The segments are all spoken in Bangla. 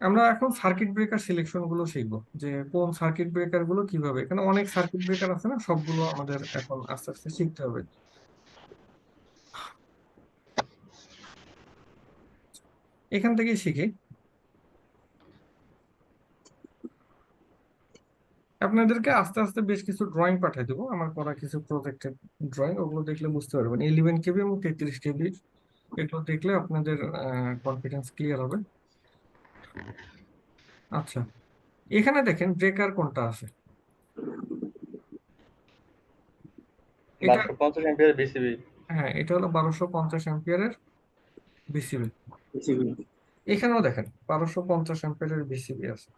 আমরা এখন সার্কিট ব্রেকার সিলেকশনগুলো শিখব, যে কোন সার্কিট ব্রেকারগুলো কীভাবে, এখানে অনেক সার্কিট ব্রেকার আছে না, সবগুলো আমাদের এখন আস্তে আস্তে শিখতে হবে। এখান থেকে শিখি। আপনাদেরকে আস্তে আস্তে বেশ কিছু ড্রয়িং পাঠিয়ে দেবো, আমার করা কিছু প্রজেক্টের ড্রয়িং ওগুলো দেখলে বুঝতে পারবেন। ইলেভেন কেবি এবং তেত্রিশ কেবি এগুলো দেখলে আপনাদের কনফিডেন্স ক্লিয়ার হবে। আচ্ছা। এখানে দেখেন ব্রেকার কোনটা আছে? এটা বিসিবি হ্যাঁ এটা হলো বারোশো পঞ্চাশ অ্যাম্পিয়ারের বিসিবি এখানেও দেখেন বারোশো পঞ্চাশ অ্যাম্পিয়ারের বিসিবি আছে।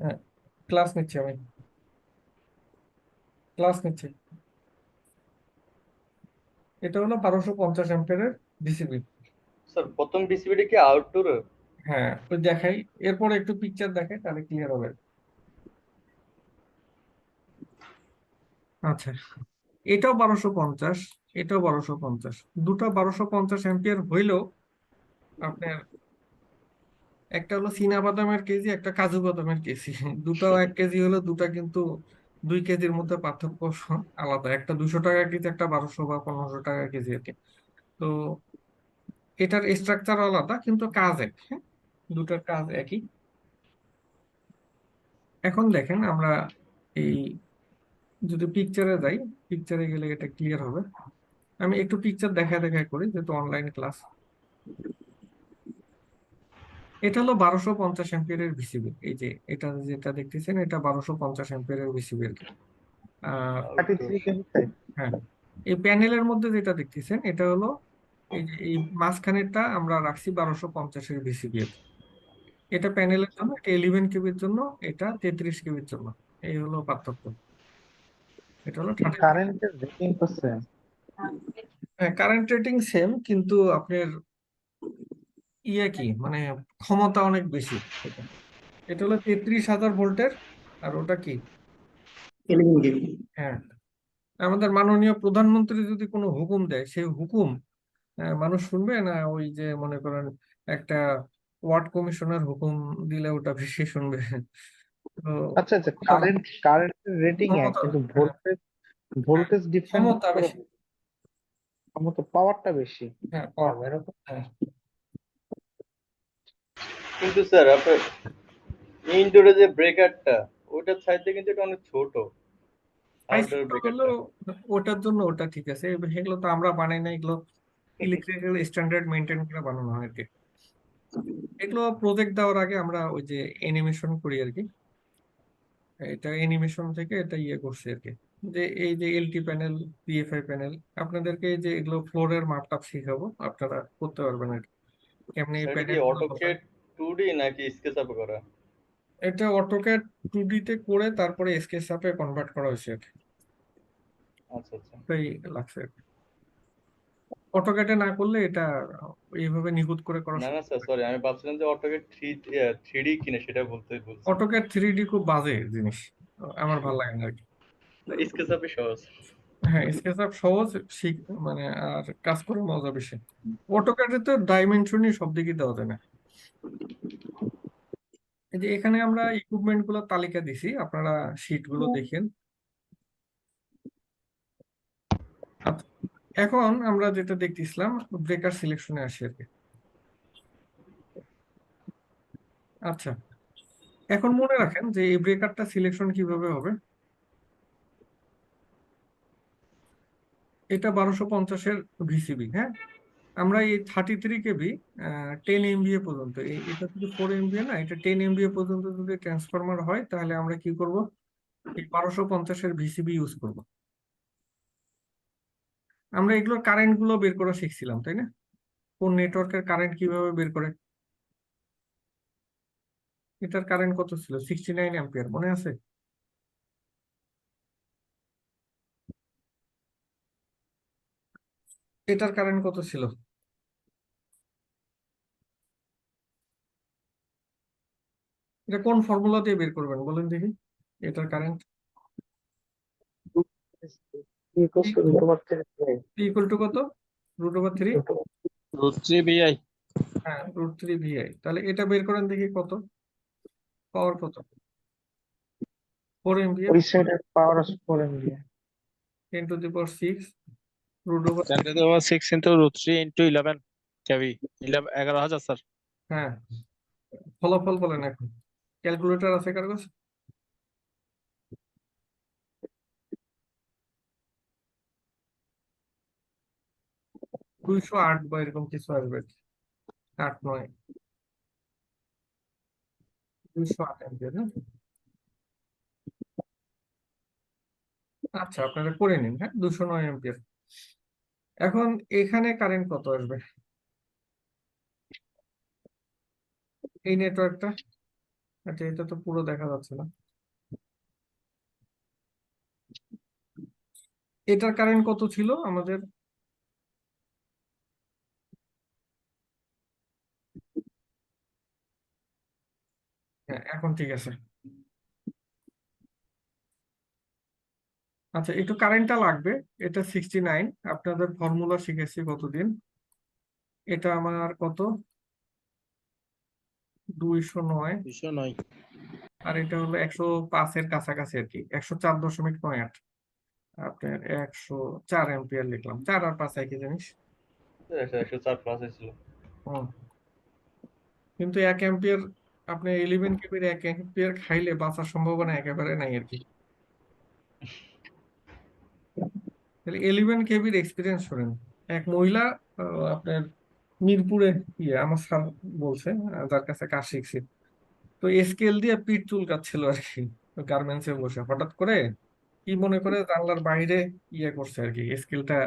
হ্যাঁ ক্লাস নিচ্ছি আমি। ক্লাস নিচ্ছি। এটা হলো বারোশো পঞ্চাশ অ্যাম্পিয়ারের বিসিবি স্যার প্রথম বিসিবিটা কি আউটডোর হ্যাঁ ওই দেখাই। এরপরে একটু পিকচার দেখাই তাহলে ক্লিয়ার হবে। আচ্ছা এটাও বারোশো পঞ্চাশ এটাও বারোশো পঞ্চাশ। দুটো বারোশো পঞ্চাশ অ্যাম্পিয়ার হইলেও আপনার একটা হলো চীনা বাদামের কেজি একটা কাজু বাদামের কেজি। দুটো এক কেজি হলো দুটা কিন্তু দুই কেজির মধ্যে পার্থক্য আলাদা। একটা দুশো টাকা কেজি, একটা বারোশো বা পনেরোশো টাকা কেজি আর কি। তো এটার স্ট্রাকচার আলাদা, কিন্তু কাজ এক হ্যাঁ? দুটার কাজ একই। এখন দেখেন আমরা এই যদি পিকচারে যাই পিকচারে গেলে এটা ক্লিয়ার হবে। আমি একটু পিকচার দেখা দেখা করি, যেহেতু অনলাইন ক্লাস এটা হলো বারোশো পঞ্চাশ অ্যাম্পিয়ারের বিসিবি এই যে এটা যেটা দেখতেছেন এটা বারোশো পঞ্চাশ অ্যাম্পিয়ারের বিসিবি আর কি হ্যাঁ। এই প্যানেলের মধ্যে যেটা দেখতেছেন এটা হলো এই মাঝখানেরটা আমরা রাখছি বারোশো পঞ্চাশের বিসিবি এটা প্যানেলের জন্য এটা ইলেভেন কেবির জন্য এটা তেত্রিশ কেবির জন্য। এই হলো পার্থক্য। এটা হলো থার্টি কারেন্টের রেটিং হ্যাঁ কারেন্ট রেটিং সেম কিন্তু আপনার ইয়ে কি? মানে ক্ষমতা অনেক বেশি এটা হলো তেত্রিশ হাজার ভোল্টের আর ওটা কি? হ্যাঁ। আমাদের মাননীয় প্রধানমন্ত্রী যদি কোনো হুকুম দেয় সেই হুকুম মানুষ শুনবে না ওই যে মনে করেন একটা ওয়ার্ড কমিশনার হুকুম দিলে ওটা বেশি শুনবে? তো আচ্ছা আচ্ছা কারেন্ট কারেন্টের রেটিং এক কিন্তু হ্যাঁ। ভোল্টেজ ভোল্টেজ ডিফারেন্স ক্ষমতা বেশি। ক্ষমতা পাওয়ারটা বেশি। হ্যাঁ পাওয়ার হ্যাঁ। কিন্তু স্যার আপনার ইনডোরে যে ব্রেকারটা ওটার সাইডে কিন্তু এটা অনেক ছোট। ওটার জন্য ওটা ঠিক আছে। এবার সেগুলো তো আমরা বানাই না এগুলো ইলেকট্রিক্যাল স্ট্যান্ডার্ড মেনটেন করে বানানো হয় আর কি এগুলো প্রজেক্ট দেওয়ার আগে আমরা ওই যে অ্যানিমেশন করি আর কি এটা অ্যানিমেশন থেকে এটা ইয়ে করছি আর কি যে এই যে এলটি প্যানেল পিএফআই প্যানেল আপনাদেরকে যে এগুলো ফ্লোরের মাপটাপ শিখাবো। আপনারা করতে পারবেন আর কি কেমনি অটোকেড টু ডি নাকি স্কেচআপ করা? এটা অটোক্যাড টু তে করে তারপরে স্কেচআপে কনভার্ট করা হয়েছে আচ্ছা আচ্ছা। তাই লাগছে অটোক্যাডে না করলে এটা এইভাবে নিখুঁত করে করা না না স্যার সরি আমি ভাবছিলাম যে অটোকেড থ্রি থ্রি ডি কিনে সেটা বলতে বলছি। অটোক্যাড থ্রি ডি খুব বাজে জিনিস আমার ভালো লাগে না আর কি। সহজ। হ্যাঁ স্কেচআপ সহজ মানে আর কাজ করে মজা বেশি। অটোক্যাডে তো ডাইমেনশনই সব দিকে দেওয়া যায় না। যে এখানে আমরা ইকুইপমেন্টগুলো তালিকা দিছি আপনারা শিটগুলো দেখেন। আচ্ছা, এখন আমরা যেটা দেখতেছিলাম ব্রেকার সিলেকশনে আসি আর কি। আচ্ছা এখন মনে রাখেন যে এই ব্রেকারটা সিলেকশন কীভাবে হবে? এটা বারোশো পঞ্চাশের ভিসিবি হ্যাঁ? আমরা এই thirty three KV ten MVA পর্যন্ত এটা যদি ফোর এমবিএ না, এটা টেন এমবিএ পর্যন্ত যদি ট্রান্সফরমার হয়, তাহলে আমরা কি করব? এই বারোশো পঞ্চাশের ভিসিবি ইউজ করব। আমরা এগুলোর কারেন্টগুলো বের করা শিখছিলাম, তাই না? কোন নেটওয়ার্কের কারেন্ট কীভাবে বের করে? এটার কারেন্ট কত ছিল? সিক্সটি নাইন অ্যাম্পিয়ার মনে আছে? এটার কারেন্ট কত ছিল? এটা কোন ফর্মুলা দিয়ে বের করবেন বলেন দেখি এটার কারেন্ট টু ইকুয়াল কত? Root over three root three VI হ্যাঁ রুট থ্রি ভিআই তাহলে এটা বের করেন দেখি কত? পাওয়ার কত? Four power four MVA ten to the power six sir হ্যাঁ ফলাফল বলেন এখন। ক্যালকুলেটর আছে কার কাছে? দুইশো আট বা এরকম কিছু আসবে আট নয়। দুইশো আট অ্যাম্পিয়ার আচ্ছা আপনারা করে নিন হ্যাঁ? দুশো নয় অ্যাম্পিয়ার। এখন এখানে কারেন্ট কত আসবে? এই নেটওয়ার্কটা আচ্ছা এটা তো পুরো দেখা যাচ্ছে না। এটার কারেন্ট কত ছিল আমাদের? হ্যাঁ এখন ঠিক আছে। আচ্ছা একটু কারেন্টটা লাগবে। এটা সিক্সটি নাইন আপনাদের ফর্মুলা শিখেছি কতদিন? এটা আমার কত? দুইশো নয়। দুশো নয়। আর এটা হলো একশো পাঁচের কাছাকাছি আর কি একশো চার দশমিক নয় আট। আপনার একশো চার এম্পিয়ার লিখলাম। চার আর পাঁচ একই জিনিস। একশো চার ছিল। কিন্তু এক এম্পিয়ার আপনি ইলেভেন কেবির এক এম্পিয়ার খাইলে বাঁচার সম্ভাবনা একেবারে নাই আর কি। তাহলে ইলেভেন কেবির এক্সপিরিয়েন্স করেন এক মহিলা আপনার মিরপুরে ইয়ে আমার স্যার বলছে যার কাছে কাজ শিখছি তো স্কেল দিয়ে পিঠ চুলকাচ্ছিল আর কি গার্মেন্টসে বসে। হঠাৎ করে কি মনে করে জানলার বাইরে ইয়ে করছে আর কি স্কেলটা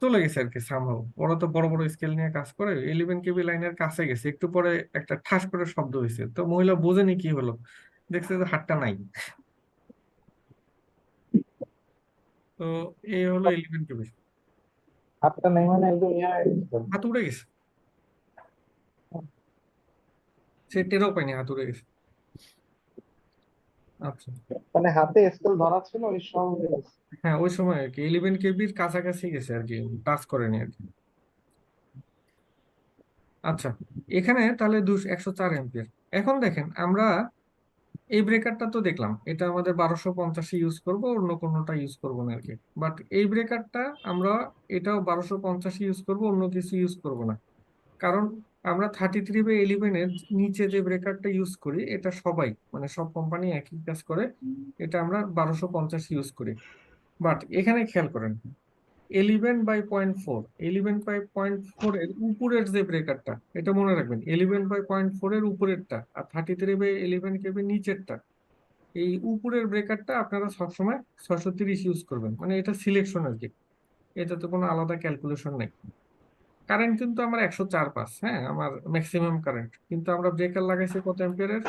চলে গেছে আর কি সামহাও ওরা তো বড় বড় স্কেল নিয়ে কাজ করে ইলেভেন কেবি লাইনের কাছে গেছে, একটু পরে একটা ঠাস করে শব্দ হয়েছে। তো মহিলা বোঝেনি কি হলো, দেখছে যে হাতটা নাই। তো এই হলো ইলেভেন কেবি হাতটা নেই মানে একদম ইয়ে। হাত উড়ে গেছে। সে টেরও পায়নি হাত উড়ে গেছে। আচ্ছা। মানে হাতে স্কেল ধরা ছিল ওই হয়ে গেছে। হ্যাঁ ওই সময় আর কি। ইলেভেন কেবির কাছাকাছি গেছে আর কি টাচ করেনি আর কি। আচ্ছা এখানে তাহলে দুশো একশো চার এম্পিয়ার এখন দেখেন আমরা এই ব্রেকারটা তো দেখলাম। এটা আমাদের বারোশো পঞ্চাশে ইউজ করব, অন্য কোনোটা ইউজ করব না আর কি বাট এই ব্রেকারটা আমরা এটাও বারোশো পঞ্চাশে ইউজ করব, অন্য কিছু ইউজ করব না। কারণ আমরা থার্টি থ্রি বাই ইলেভেনের নিচে যে ব্রেকারটা ইউজ করি, এটা সবাই মানে সব কোম্পানি একই কাজ করে, এটা আমরা বারোশো পঞ্চাশ ইউজ করি। বাট এখানে খেয়াল করেন eleven by point four eleven by point four এর উপরের যে ব্রেকারটা এটা মনে রাখবেন এলিভেন বাই পয়েন্ট ফোর এর উপরেরটা আর thirty three by eleven KV নিচেরটা এই উপরের ব্রেকারটা আপনারা সবসময় ছশো তিরিশ ইউজ করবেন মানে এটা সিলেকশন আর কি এটাতে কোনো আলাদা ক্যালকুলেশন নেই। কারেন্ট কিন্তু আমার একশো চার পাস হ্যাঁ আমার ম্যাক্সিমাম কারেন্ট কিন্তু আমরা ব্রেকার লাগাইছি কত অ্যাম্পিয়ারের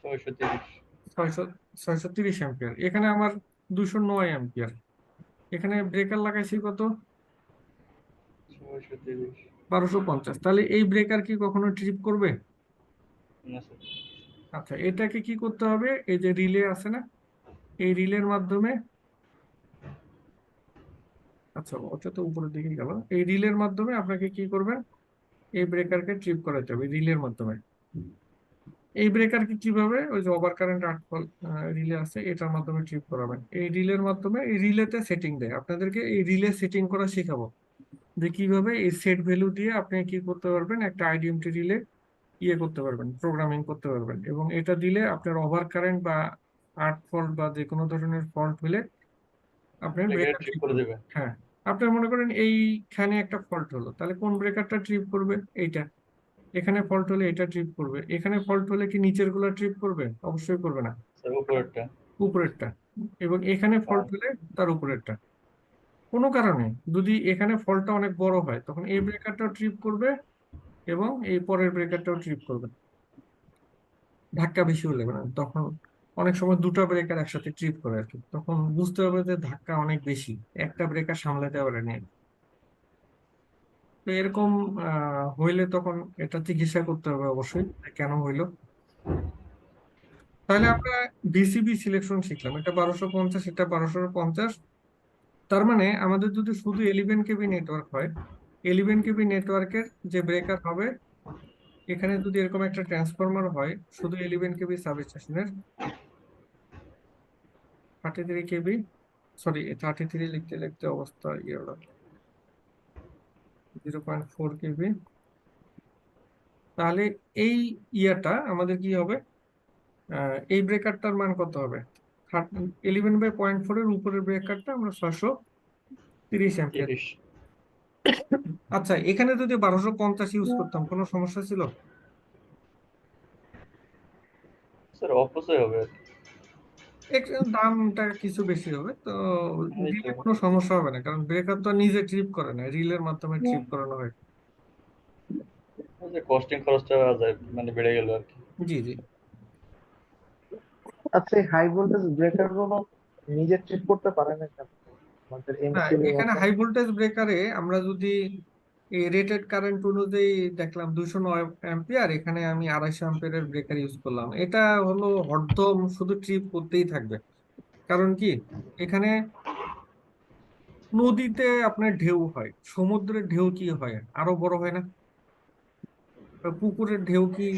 ছয়শো তিরিশ। ছয়শো ছয়শো তিরিশ অ্যাম্পিয়ার এখানে আমার দুশো নয় অ্যাম্পিয়ার এখানে ব্রেকার লাগাইছি কত? বারোশো পঞ্চাশ। তাহলে এই ব্রেকার কি কখনো ট্রিপ করবে? আচ্ছা এটাকে কি করতে হবে? এই যে রিলে আছে না? এই রিলের মাধ্যমে আচ্ছা ওটা তো উপরের দিকে গেল। এই রিলের মাধ্যমে আপনাকে কি করবেন এই ব্রেকারকে ট্রিপ করাতে হবে রিলের মাধ্যমে। এই ব্রেকারকে কীভাবে? ওই যে ওভার কারেন্ট আট রিলে আছে এটার মাধ্যমে ট্রিপ করাবেন। এই রিলের মাধ্যমে এই রিলেতে সেটিং দেয়। আপনাদেরকে এই রিলে সেটিং করা শেখাবো। যে কীভাবে এই সেট ভ্যালু দিয়ে আপনি কি করতে পারবেন? একটা আইডিএমটি রিলে ইয়ে করতে পারবেন প্রোগ্রামিং করতে পারবেন। এবং এটা দিলে আপনার ওভার কারেন্ট বা আর্ট ফল্ট বা যে কোনো ধরনের ফল্ট হলে আপনার হ্যাঁ আপনার মনে করেন এইখানে একটা ফল্ট হলো তাহলে কোন ব্রেকারটা ট্রিপ করবে? এইটা। এখানে ফল্ট হলে এটা ট্রিপ করবে। এখানে ফল্ট হলে কি নিচেরগুলা ট্রিপ করবে? অবশ্যই করবে না। উপরেরটা। উপরেরটা। এবং এখানে ফল্ট হলে তার উপরেরটা। কোনো কারণে যদি এখানে ফলটা অনেক বড় হয় তখন এই ব্রেকারটাও ট্রিপ করবে এবং এই পরের ব্রেকারটাও ট্রিপ করবে। ধাক্কা বেশি হলে মানে তখন অনেক সময় দুটো ব্রেকার একসাথে ট্রিপ করে আর কি। তখন বুঝতে হবে যে ধাক্কা অনেক বেশি। একটা ব্রেকার সামলাতে পারেনি তো এরকম হইলে তখন এটা চিকিৎসা করতে হবে অবশ্যই কেন হইল। তাহলে আমরা বিসিবি সিলেকশন শিখলাম, এটা বারোশো পঞ্চাশ, এটা বারোশো পঞ্চাশ। তার মানে আমাদের যদি শুধু এলিভেন কেবি নেটওয়ার্ক হয় ইলেভেন কেবি নেটওয়ার্কের যে ব্রেকার হবে, এখানে যদি এরকম একটা ট্রান্সফরমার হয়, শুধু eleven KV সাবস্টেশনের thirty three KV sorry thirty three লিখতে লিখতে অবস্থা ইয়ে জিরো পয়েন্ট ফোর কেবি তাহলে এই ইয়াটা আমাদের কি হবে? এই ব্রেকারটার মান কত হবে? ইলেভেন বাই পয়েন্ট ফোর এর উপরের ব্রেকারটা আমরা ছশো তিরিশ অ্যাম্পিয়ার আচ্ছা এখানে যদি বারোশো পঞ্চাশ ইউজ করতাম কোনো সমস্যা ছিল? স্যার অপচয় হবে। আর কি। একটু দামটা কিছু বেশি হবে তো এই কোনো সমস্যা হবে না কারণ ব্রেকার তো নিজে ট্রিপ করে না রিলের মাধ্যমে ট্রিপ করানো হয়। ওই যে কস্টিং খরচটা যায় মানে বেড়ে গেল আর কি। জি জি। আচ্ছা হাই ভোল্টেজ ব্রেকারগুলো নিজে ট্রিট করতে পারে না কেন? আমাদের এখানে হাই ভোল্টেজ ব্রেকারে আমরা যদি এই রেটেড কারেন্ট অনুযায়ী দেখলাম দুইশো নয় অ্যাম্পিয়ার এখানে আমি আড়াইশো অ্যাম্পিয়ারের ব্রেকার ইউজ করলাম। এটা হলো হরদম, শুধু ট্রিপ করতেই থাকবে। কারণ কি? এখানে নদীতে আপনার ঢেউ হয়, সমুদ্রের ঢেউ কি হয়? আরও বড় হয় না? পুকুরের ঢেউ কি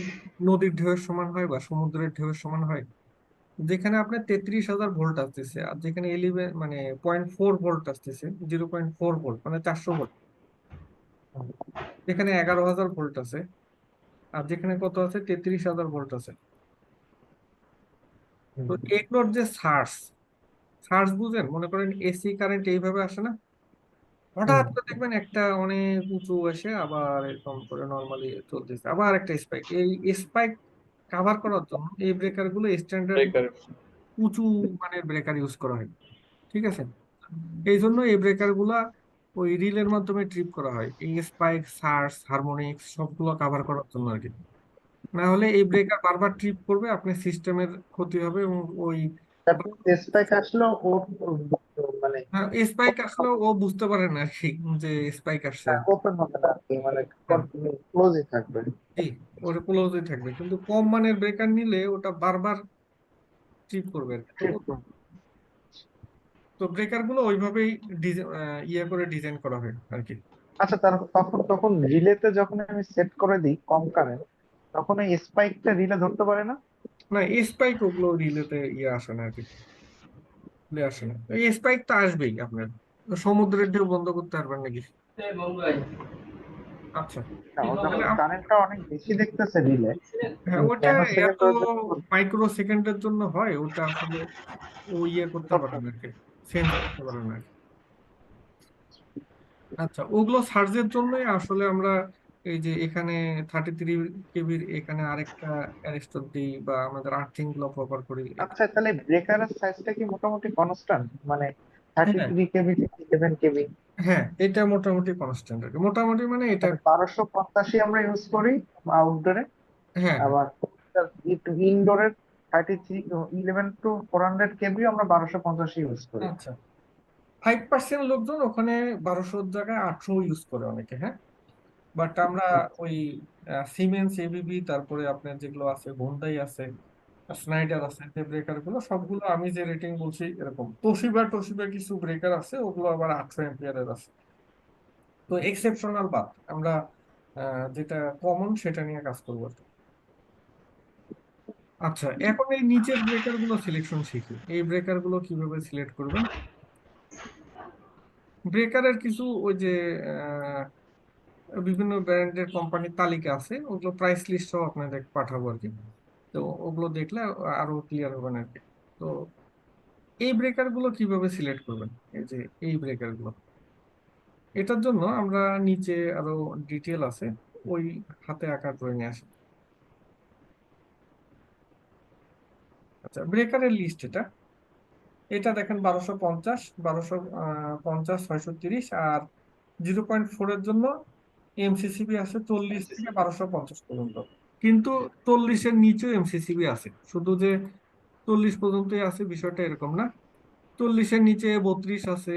নদীর ঢেউয়ের সমান হয় বা সমুদ্রের ঢেউয়ের সমান হয়? যেখানে আপনার তেত্রিশ হাজার ভোল্ট আসতেছে, আর যেখানে এলিভেন মানে পয়েন্ট ফোর ভোল্ট আসতেছে জিরো পয়েন্ট ফোর ভোল্ট মানে চারশো ভোল্ট যেখানে এগারো হাজার ভোল্ট আছে। আর যেখানে কত আছে? তেত্রিশ হাজার ভোল্ট আছে। তো এগুলোর যে সার্স সার্স বুঝেন? মনে করেন এসি কারেন্ট এইভাবে আসে না? হঠাৎ করে দেখবেন একটা অনেক উঁচু এসে আবার এরকম করে নর্মালি চলতেছে। আবার একটা স্পাইক এই স্পাইক কাভার করার জন্য এই ব্রেকারগুলো স্ট্যান্ডার্ড উঁচু মানের ব্রেকার ইউজ করা হয়। ঠিক আছে? এই জন্য এই ব্রেকারগুলা ওই রিলের মাধ্যমে ট্রিপ করা হয়। এই স্পাইক সার্স হারমোনিক্স সবগুলো কাভার করার জন্য আর কি। না হলে এই ব্রেকার বারবার ট্রিপ করবে আপনার সিস্টেমের ক্ষতি হবে এবং ওই স্পাইক আসলো ওর মানে স্পাইক আসলেও ও বুঝতে পারে না আর কি যে স্পাইক আসছে। ওপেন হবে না মানে ক্লোজই থাকবে। জি ওটা ক্লোজই থাকবে। কিন্তু কম মানের ব্রেকার নিলে ওটা বারবার ট্রিপ করবে আর কি। তো ব্রেকারগুলো ওইভাবেই ইয়ে করে ডিজাইন করা হয় আর কি আচ্ছা তার তখন তখন রিলেতে যখন আমি সেট করে দিই কম কারেন্ট তখন এই স্পাইকটা রিলে ধরতে পারে না? না এই স্পাইক ওগুলো রিলেতে ইয়ে আসে না আর কি আসে না। এই স্পাইক তো আসবেই আপনার। সমুদ্রের ঢেউ বন্ধ করতে পারবেন নাকি? আচ্ছা। কারেন্টটা অনেক বেশি দেখতেছে রিলে হ্যাঁ ওটা এত মাইক্রো সেকেন্ডের জন্য হয় ওটা আসলে ও ইয়ে করতে পারে না সেন্স করতে পারে না। আর আচ্ছা ওগুলো সার্জের জন্যই আসলে আমরা এই যে এখানে থার্টি থ্রি কেবির এখানে আরেকটা অ্যারেস্টর দিই বা আমাদের আর্থিংগুলো প্রপার করি। আচ্ছা তাহলে ব্রেকারের সাইজটা কি মোটামুটি কনস্ট্যান্ট মানে থার্টি হ্যাঁ। থ্রি কেবি কেবি হ্যাঁ এটা মোটামুটি কনস্ট্যান্ট আর মোটামুটি মানে এটা বারোশো পঁচাশি আমরা ইউজ করি আউটডোরে হ্যাঁ। আবার ইনডোরের eleven to four hundred KV আমরা বারোশো পঞ্চাশি ইউজ করি। আচ্ছা। ফাইভ পার্সেন্ট লোকজন ওখানে জায়গায় ইউজ করে অনেকে হ্যাঁ? বাট আমরা ওই তারপরে আপনার যেগুলো আছে হোন্ডাই আছে স্নাইডার আছে ব্রেকারগুলো, সবগুলো আমি যে রেটিং বলছি এরকম। তোশিবা টোশিবা কিছু ব্রেকার আছে, ওগুলো আবার আটশো এম্পিয়ারের আছে। তো এক্সেপশনাল বাদ, আমরা যেটা কমন সেটা নিয়ে কাজ করব আর। আচ্ছা এখন এই নিচের ব্রেকারগুলো সিলেকশন শিখি। এই ব্রেকারগুলো কীভাবে সিলেক্ট করবেন? ব্রেকারের কিছু ওই যে বিভিন্ন ব্র্যান্ডের কোম্পানির তালিকা আছে, ওগুলো প্রাইস লিস্ট সহ আপনাদের পাঠাবো আর কি। তো ওগুলো দেখলে আরও ক্লিয়ার হবেন আর কি। তো এই ব্রেকারগুলো কীভাবে সিলেক্ট করবেন? এই যে, এই ব্রেকারগুলো। এটার জন্য আমরা নিচে আরও ডিটেল আছে, ওই হাতে আঁকা ড্রয়িং আসে। আচ্ছা ব্রেকারের লিস্ট এটা। এটা দেখেন বারোশো পঞ্চাশ বারোশো পঞ্চাশ ছয়শো তিরিশ আর জিরো পয়েন্ট ফোর এর জন্য এমসিসিবি আছে চল্লিশ থেকে বারোশো পঞ্চাশ পর্যন্ত। কিন্তু চল্লিশের নিচেও এমসিসিবি আছে। শুধু যে চল্লিশ পর্যন্তই আছে বিষয়টা এরকম না। চল্লিশের নিচে বত্রিশ আছে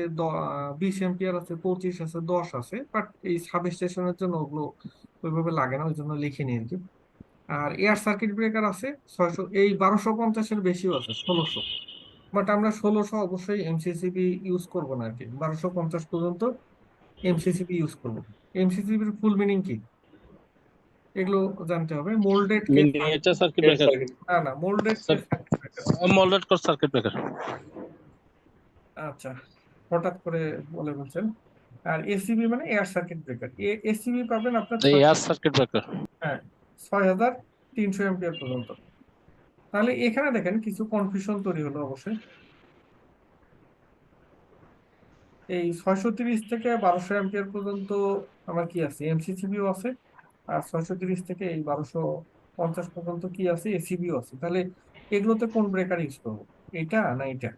বিশ এম্পিয়ার আছে পঁচিশ আছে দশ আছে। বাট এই সাব স্টেশনের জন্য ওগুলো ওইভাবে লাগে না ওই জন্য লিখে আর কি। আর এয়ার সার্কিট ব্রেকার আছে ছয়শো এই বারোশো পঞ্চাশের বেশিও আছে ষোলোশো। বাট আমরা ষোলোশো অবশ্যই এমসিসিবি ইউজ করব না আর কি বারোশো পঞ্চাশ পর্যন্ত এমসিসিবি ইউজ করব। এমসিসিবির ফুল মিনিং কি? এগুলো জানতে হবে। মোল্ডেড সার্কিট ব্রেকার না না moulded moulded core circuit breaker আচ্ছা হঠাৎ করে বলে বলছেন। আর এসিবি মানে এয়ার সার্কিট ব্রেকার এসিবি পাবেন আপনার এয়ার সার্কিট ব্রেকার ছয় হাজার তিনশো এম্পিয়ার পর্যন্ত। তাহলে এখানে দেখেন কিছু কনফিউশন তৈরি হলো অবশ্যই। এই ছয়শো তিরিশ থেকে বারোশো এম্পিয়ার পর্যন্ত আমার কি আছে? এমসিসিবিও আছে। আর ছয়শো তিরিশ থেকে এই বারোশো পঞ্চাশ পর্যন্ত কি আছে? এসিবিও আছে। তাহলে এগুলোতে কোন ব্রেকার ইউজ করব? এটা না এটা?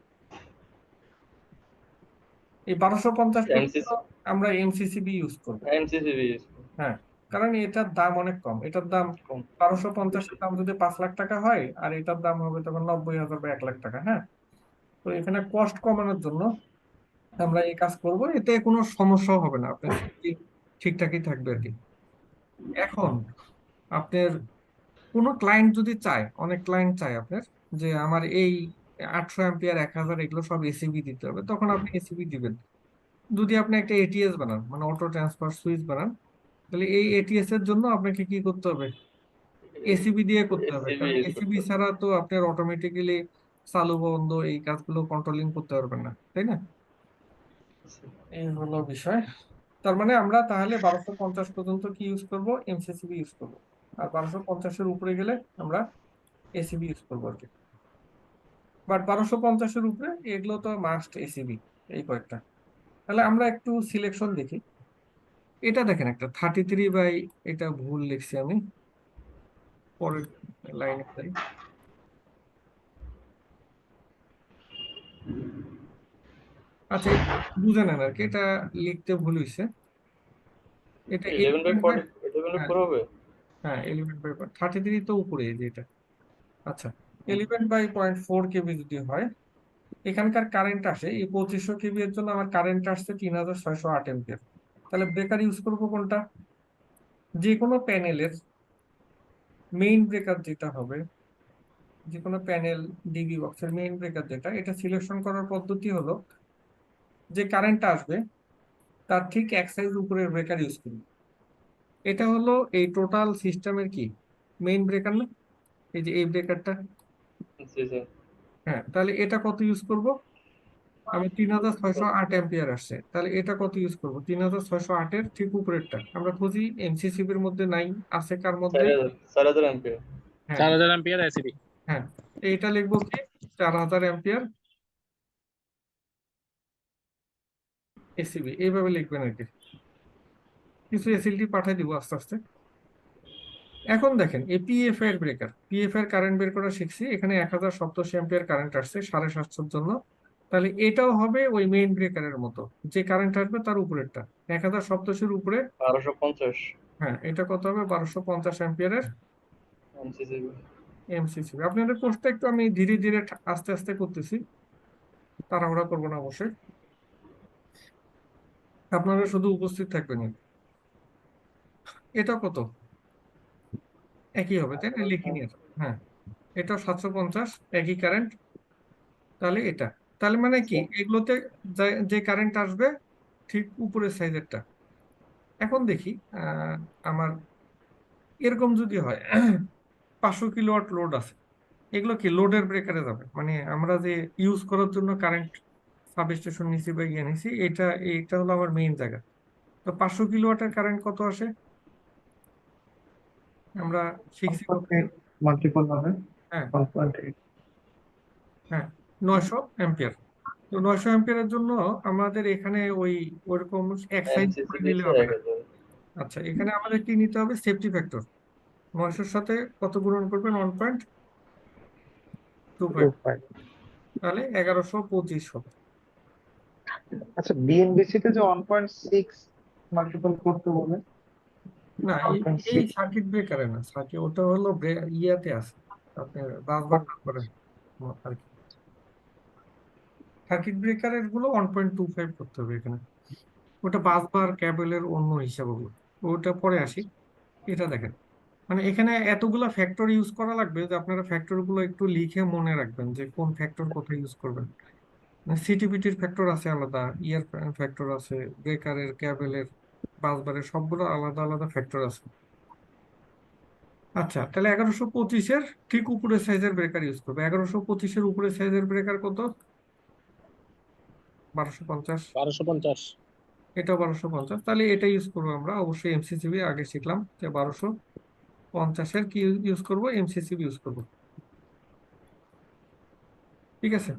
এই বারোশো পঞ্চাশ আমরা এমসিসিবি ইউজ করব। এমসিসিবি কারণ এটার দাম অনেক কম। এটার দাম। বারোশো পঞ্চাশের দাম যদি পাঁচ লাখ টাকা হয়, আর এটার দাম হবে তখন নব্বই হাজার বা এক লাখ টাকা হ্যাঁ? তো এখানে কস্ট কমানোর জন্য আমরা এই কাজ করব। এতে কোনো সমস্যাও হবে না। আপনার ঠিকঠাকই থাকবে আর কি। এখন আপনার কোনো ক্লায়েন্ট যদি চায়, অনেক ক্লায়েন্ট চায় আপনার, যে আমার এই আটশো অ্যাম্পিয়ার এক হাজার এগুলো সব এসিবি দিতে হবে, তখন আপনি এসিবি দিবেন। যদি আপনি একটা এটিএস বানান মানে অটো ট্রান্সফার সুইচ বানান তাহলে এই এটিএস এর জন্য আপনাকে কি করতে হবে? এসিবি দিয়ে করতে হবে। কারণ এসিবি ছাড়া তো আপনার অটোমেটিক্যালি চালু বন্ধ এই কাজগুলো কন্ট্রোলিং করতে পারবেন না তাই না? এই হলো বিষয়। তার মানে আমরা তাহলে বারোশো পঞ্চাশ পর্যন্ত কি ইউজ করব? এমসিসিবি ইউজ করব। আর বারোশো পঞ্চাশের উপরে গেলে আমরা এসিবি ইউজ করব আর কি। বাট বারোশো পঞ্চাশের উপরে এগুলো তো মাস্ট এসিবি এই কয়েকটা। তাহলে আমরা একটু সিলেকশন দেখি। এটা দেখেন একটা থার্টি থ্রি বাই এটা ভুল লিখছি আমি। পরের লাইনে আচ্ছা বুঝে নেন আর কি এটা লিখতে ভুল হয়েছে এটা eleven by 11 by- forty eleven by হ্যাঁ। ফোর হবে? হ্যাঁ এলিভেন বাই থার্টি থ্রি তো উপরে যে এটা। আচ্ছা eleven by point four KV যদি হয় এখানকার কারেন্ট আসে এই পঁচিশশো কেবি এর জন্য আমার কারেন্ট আসছে তিন হাজার ছয়শো আট এম্পিয়ার তাহলে ব্রেকার ইউজ করব কোনটা? যে কোনো প্যানেলের মেইন ব্রেকার যেটা হবে যে কোনো প্যানেল ডিবি বক্সের মেইন ব্রেকার যেটা এটা সিলেকশন করার পদ্ধতি হলো যে কারেন্টটা আসবে তার ঠিক এক সাইজ উপরের ব্রেকার ইউজ করি। এটা হলো এই টোটাল সিস্টেমের কি? মেইন ব্রেকার না? এই যে এই ব্রেকারটা হ্যাঁ তাহলে এটা কত ইউজ করব? আমি তিন হাজার ছয়শো আট অ্যাম্পিয়ার আসছে। তাহলে এটা কত ইউজ করব? তিন হাজার ছয়শো আটের ঠিক উপরেরটা। আমরা খুঁজি এমসিসিবির মধ্যে নাই আছে কার চার মধ্যে হাজার চার হাজার এমপিয়ার হ্যাঁ। চার হাজার এম্পিয়ার এসিবি হ্যাঁ। এইটা লিখব কি? চার হাজার অ্যাম্পিয়ার এসিবি এইভাবে লিখবেন আর কি। কিছু এসএলটি পাঠিয়ে দিব আস্তে আস্তে। এখন দেখেন এই পিএফ এর ব্রেকার পিএফ এর কারেন্ট বের করা শিখছি। এখানে এক হাজার সপ্তাশি অ্যাম্পিয়ার কারেন্ট আসছে সাড়ে সাতশোর জন্য। তাহলে এটাও হবে ওই মেইন ব্রেকারের মতো। যে কারেন্ট আসবে তার উপরেরটা। এক হাজার সপ্তাশির উপরে। বারোশো পঞ্চাশ। হ্যাঁ এটা কত হবে? বারোশো পঞ্চাশ অ্যাম্পিয়ারের এমসিসি আপনাদের কোর্সটা একটু আমি ধীরে ধীরে আস্তে আস্তে করতেছি। তাড়াহুড়া করব না অবশ্যই। আপনারা শুধু উপস্থিত থাকবেন। এটা কত? একই হবে তাই না? লিখে নিয়ে। হ্যাঁ এটা সাতশো পঞ্চাশ একই কারেন্ট তাহলে এটা। তাহলে মানে কি? এগুলোতে যে কারেন্ট আসবে ঠিক উপরের সাইজেরটা এখন দেখি আমার এরকম যদি হয় পাঁচশো কিলোওয়াট লোড আছে। এগুলো কি লোডের ব্রেকারে যাবে? মানে আমরা যে ইউজ করার জন্য কারেন্ট সাবস্টেশন নিছি বা ইয়ে নিছি এটা এইটা হলো আমার মেইন জায়গা। তো পাঁচশো কিলোওয়াটের কারেন্ট কত আসে? আমরা শিখছি মাল্টিপল হবে। হ্যাঁ। হ্যাঁ। নয়শো অ্যাম্পিয়ার তো নয়শো অ্যাম্পিয়ারের জন্য আমাদের এখানে ওই ওরকম এক সাইজ করে নিলে হবে। আচ্ছা এখানে আমাদের কি নিতে হবে সেফটি ফ্যাক্টর নয়শোর সাথে কত গুণন করবেন one point two two five five তাহলে এগারোশো পঁচিশ হবে। আচ্ছা বিএনবিসি তে যে ওয়ান পয়েন্ট সিক্স মাল্টিপল করতে বলে না এই 1.6 সার্কিট ব্রেকারে না সার্কিট ওটা হলো ইয়াতে আছে। আপনার বাসবার তারপরে আর কি। সার্কিট ব্রেকারেরগুলো ওয়ান পয়েন্ট টু ফাইভ করতে হবে এখানে। ওটা বাসবার ক্যাবেলের অন্য হিসাব ওগুলো। ওটা পরে আসি। এটা দেখেন। মানে এখানে এতগুলা ফ্যাক্টর ইউজ করা লাগবে যে আপনারা ফ্যাক্টরগুলো একটু লিখে মনে রাখবেন যে কোন ফ্যাক্টর কোথায় ইউজ করবেন। সিটিপিটির ফ্যাক্টর আছে আলাদা ইয়ার ফ্যাক্টর আছে ব্রেকারের ক্যাবেলের বাসবারের সবগুলো আলাদা আলাদা ফ্যাক্টর আছে। আচ্ছা তাহলে এগারোশো পঁচিশের ঠিক উপরে সাইজের ব্রেকার ইউজ করবে। এগারোশো পঁচিশের উপরে সাইজের ব্রেকার কত? বারোশো পঞ্চাশ। বারোশো পঞ্চাশ। এটাও বারোশো পঞ্চাশ। তাহলে এটা ইউজ করব আমরা। অবশ্যই এমসিসিবি আগে শিখলাম যে বারোশো পঞ্চাশের কি ইউজ করব? এমসিসিবি ইউজ করব। ঠিক আছে?